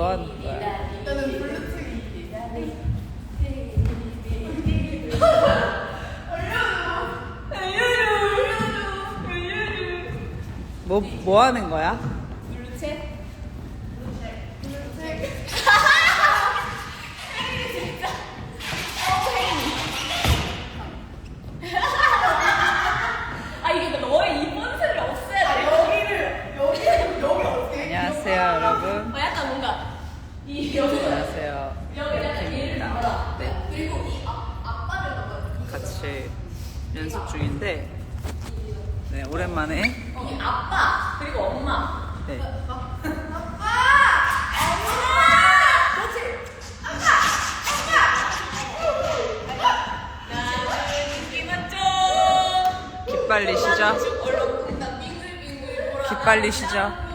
뭐 하는 거야? 저는 블루투기. 뭐, 뭐 하는 거야? 중인데, 네, 오랜만에. 어, 이 아빠 그리고 엄마. 네. 기빨리시죠? 돌아. 기빨리시죠?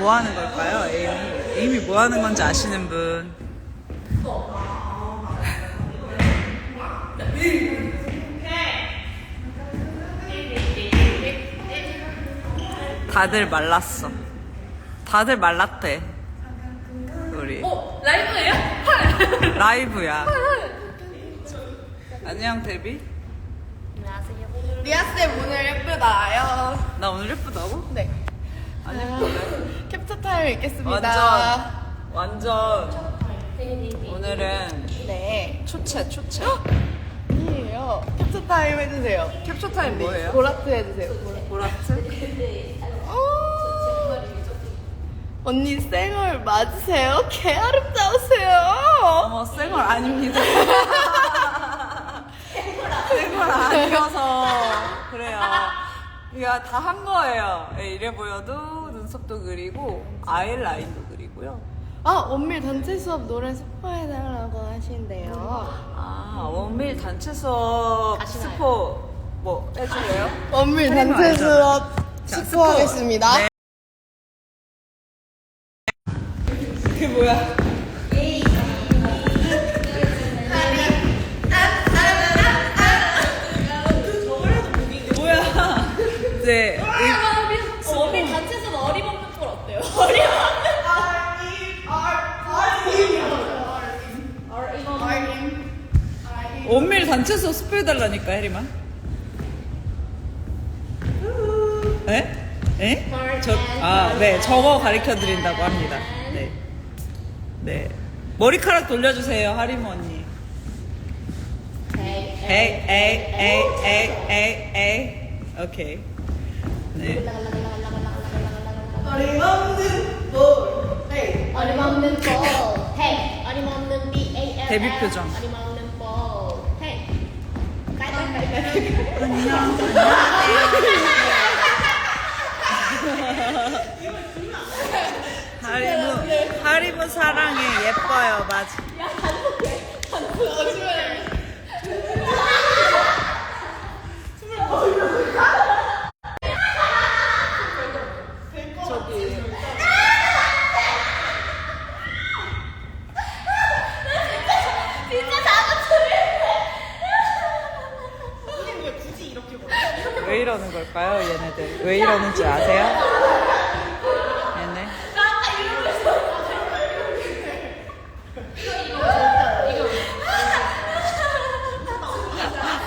뭐 하는 걸까요, 에이미? 에이미 뭐 하는 건지 아시는 분? 다들 말랐어. 다들 말랐대. 우리 어 라이브예요? 헐. 라이브야. 안녕 데비. 리아 쌤 오늘 예쁘다요. 나 오늘 예쁘다고? 네. 안 예쁜데? 캡처 타임 있겠습니다. 완전 완전 오늘은 네. 초채 초채. 아니에요. 캡처 타임 해주세요. 캡처 타임 뭐예요? 보라트 해주세요. 보라트? 어. 언니 쌩얼 맞으세요? 개 아름다우세요. 어머 쌩얼 아닙니다. 쌩얼 아니어서 그래요. 이거 다 한 거예요. 예, 이래 보여도 눈썹도 그리고 아이라인도 그리고요. 아 원밀 단체 수업 노래 스포해달라고 하신대요. 아 원밀 단체 수업 가시나요? 스포 뭐 해줄래요? 원밀 단체? 수업 자, 스포하겠습니다. 네. 그게 뭐야? 뭐야? 이제 이- 어, 어린 단체에서 어림없는 꼴 어때요? 어림없는 원밀 단체에서 스포해달라니까 혜리만. 에? 에? 저, 아, 네, 저거 가르쳐 드린다고 합니다. 네. 네. 머리카락 돌려주세요, 하리모 언니. 에이, 에이, 에이, 에이, 에이, 에이. 오케이. 네. 어림없는 볼. 네. 어림없는 꼴 헤이 어림없는 B A L 데뷔 표정. 어림없는 꼴 헤이 깔깔깔깔 하리모, 하리모 사랑해. 예뻐요, 맞아. 저기. 왜 이러는 걸까요, 얘네들? 왜 이러는지 아세요? 얘네?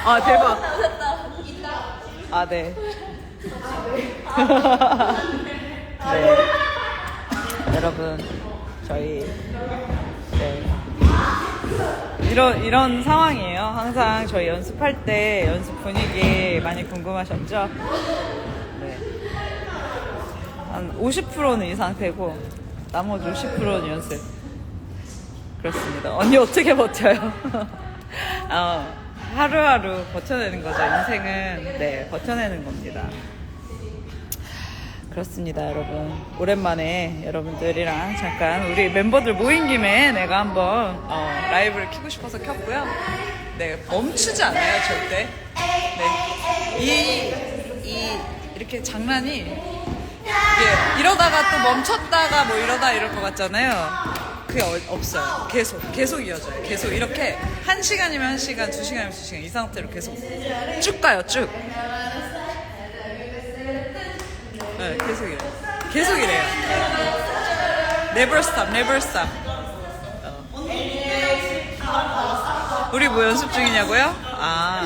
아, 대박. 아, 네. 네. 여러분, 저희, 네. 이런, 이런 상황이에요. 항상 저희 연습할 때 연습 분위기 많이 궁금하셨죠? 네. 한 50%는 이 상태고, 나머지 50%는 연습. 그렇습니다. 언니 어떻게 버텨요? 어, 하루하루 버텨내는 거죠. 인생은 네 버텨내는 겁니다. 그렇습니다, 여러분. 오랜만에 여러분들이랑 잠깐 우리 멤버들 모인 김에 내가 한번 어, 라이브를 키고 싶어서 켰고요. 네, 멈추지 않아요, 절대. 네. 이, 이, 이렇게 장난이 이게 이러다가 또 멈췄다가 뭐 이러다 이럴 것 같잖아요. 그게 어- 없어요. 계속, 계속 이어져요. 계속 이렇게 한 시간이면 한 시간, 두 시간이면 두 시간 이 상태로 계속 쭉 가요, 쭉. 네, 계속 이래요. 계속 이래요. Never stop, never stop. 어. 우리 뭐 연습 중이냐고요? 아,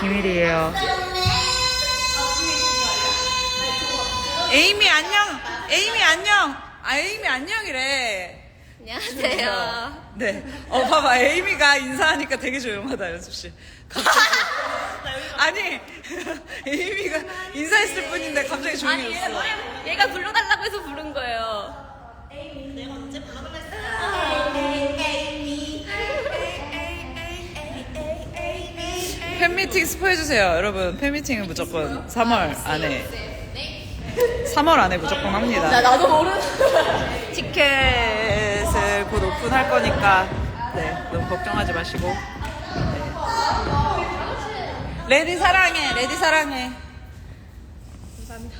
비밀이에요. 에이미 안녕! 에이미 안녕! 아, 에이미 안녕이래. 안녕하세요. 네. 어, 봐봐. 에이미가 인사하니까 되게 조용하다, 연습씨. 갑자기. 아니, 에이미가 인사했을 뿐인데 갑자기 조용해졌어. 얘가 불러달라고 해서 부른 거예요. 팬미팅 스포해주세요. 여러분, 팬미팅은 무조건 3월 안에. 3월 안에 무조건 합니다. 나도 모르는. 티켓을 곧 오픈할 거니까 네, 너무 걱정하지 마시고 네. 레디 사랑해 레디 사랑해. 감사합니다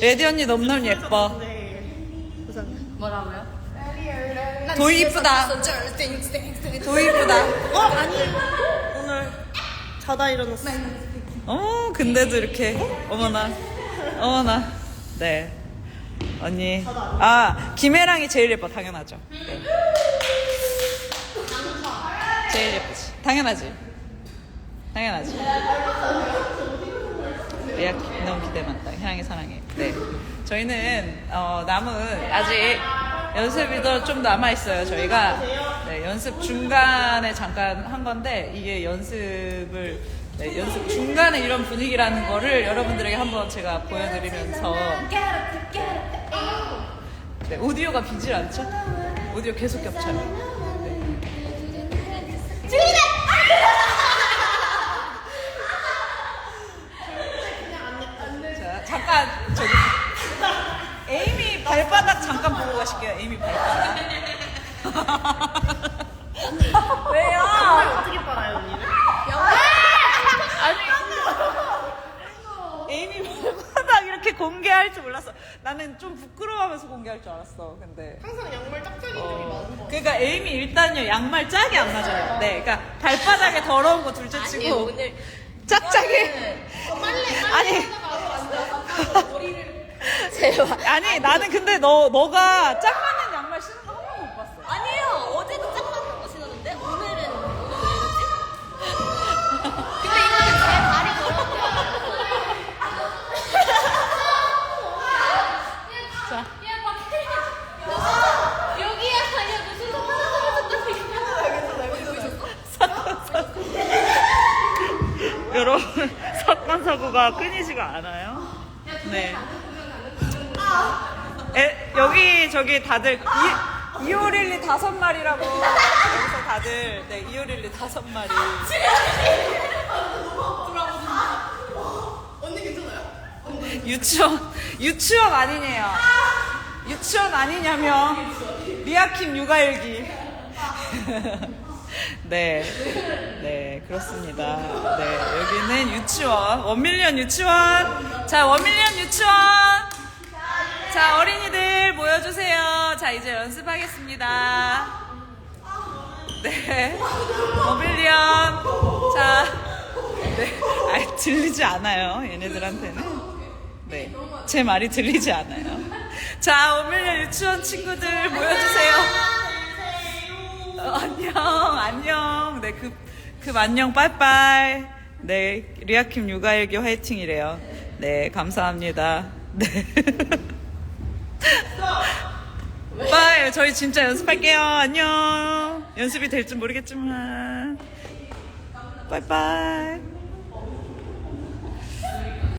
레디 언니 너무너무 예뻐. 뭐라고요? 도이 이쁘다. 도이 이쁘다. 어? 아니. 오늘 자다 일어났어. 어 근데도 이렇게 어머나 어머나. 네. 언니. 아 김혜랑이 제일 예뻐. 당연하죠. 네. 제일 예쁘지. 당연하지 당연하지. 예약 너무 기대 많다 혜랑이 사랑해. 네. 저희는 어, 남은 아직 연습이 더 좀 남아 있어요 저희가. 네, 연습 중간에 잠깐 한 건데 이게 연습을 네, 연습 중간에 이런 분위기라는 거를 여러분들에게 한번 제가 보여드리면서. 네, 오디오가 비질 않죠? 오디오 계속 겹쳐요. 네. 자, 잠깐 저기 에이미 잠깐 보고 가실게요. 에이미 발바닥. 왜요? 어떻게 빨아요 언니는? 에이미 발바닥 이렇게 공개할 줄 몰랐어. 나는 좀 부끄러워하면서 공개할 줄 알았어. 근데 항상 양말 짝짝이 어, 그러니까 에이미 일단요 양말 짝이 안 맞아요. 네, 그러니까 발바닥에 더러운 거 둘째 치고 짝짝이 아니 제발. 아니 나는 근데 너 너가 짝 맞는 양말 신는 거한 번도 못 봤어. 아니에요. 어제도 짝 맞는 거 신었는데 오늘은 오늘 왜 이러지? 근데 이거는 제 발이 자. 여기야 아니야 무슨 여러분 사건 사고가 끊이지가 않아요. 네. 에, 여기 저기 다들 이, 이오릴리 다섯 마리라고 여기서 다들 네 이오릴리 다섯 마리. 유치원 유치원 아니네요. 유치원 아니냐며 리아킴 육아일기. 네, 네 그렇습니다. 네 여기는 유치원 원밀리언 유치원. 자 원밀리언 유치원. 자 어린이들 모여주세요. 자 이제 연습하겠습니다. 네 원밀리언. 자, 네, 아 들리지 않아요 얘네들한테는. 네, 제 말이 들리지 않아요. 자, 오밀려 유치원 친구들 모여주세요. 어, 안녕, 안녕. 네, 그, 그 안녕, 빠이빠이. 네, 리아킴 육아일기 화이팅이래요. 네, 감사합니다. 네. 빠이, 저희 진짜 연습할게요. 안녕. 연습이 될 줄 모르겠지만. 빠이빠이.